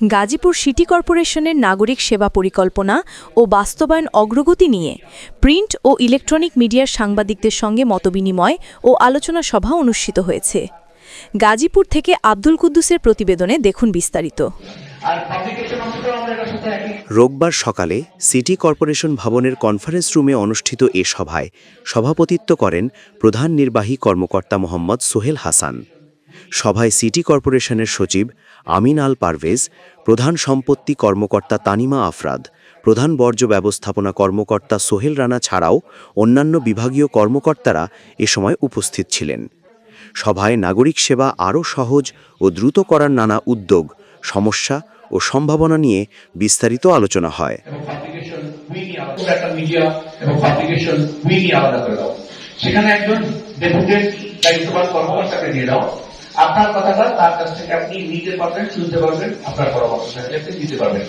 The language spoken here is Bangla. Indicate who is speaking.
Speaker 1: গাজীপুর সিটি কর্পোরেশনের নাগরিক সেবা পরিকল্পনা ও বাস্তবায়ন অগ্রগতি নিয়ে প্রিন্ট ও ইলেকট্রনিক মিডিয়ার সাংবাদিকদের সঙ্গে মতবিনিময় ও আলোচনা সভা অনুষ্ঠিত হয়েছে। গাজীপুর থেকে আব্দুল কুদ্দুসের প্রতিবেদনে দেখুন বিস্তারিত।
Speaker 2: রোববার সকালে সিটি কর্পোরেশন ভবনের কনফারেন্স রুমে অনুষ্ঠিত এ সভায় সভাপতিত্ব করেন প্রধান নির্বাহী কর্মকর্তা মোহাম্মদ সোহেল হাসান। সভায় সিটি কর্পোরেশনের সচিব আমিন আল পারভেজ, প্রধান সম্পত্তি কর্মকর্তা তানিমা আফরাদ, প্রধান বর্জ্য ব্যবস্থাপনা কর্মকর্তা সোহেল রানা ছাড়াও অন্যান্য বিভাগীয় কর্মকর্তারা এ সময় উপস্থিত ছিলেন। সভায় নাগরিক সেবা আরও সহজ ও দ্রুত করার নানা উদ্যোগ, সমস্যা ও সম্ভাবনা নিয়ে বিস্তারিত আলোচনা হয়।
Speaker 3: সেখানে একজন ডেপুটেড দায়িত্ববান কর্মকর্তাকে দিয়ে দাও। আপনার কথাটা তার কাছ থেকে আপনি নিতে পারবেন শুনতে পারবেন আপনার পরামর্শ দিতে পারবেন।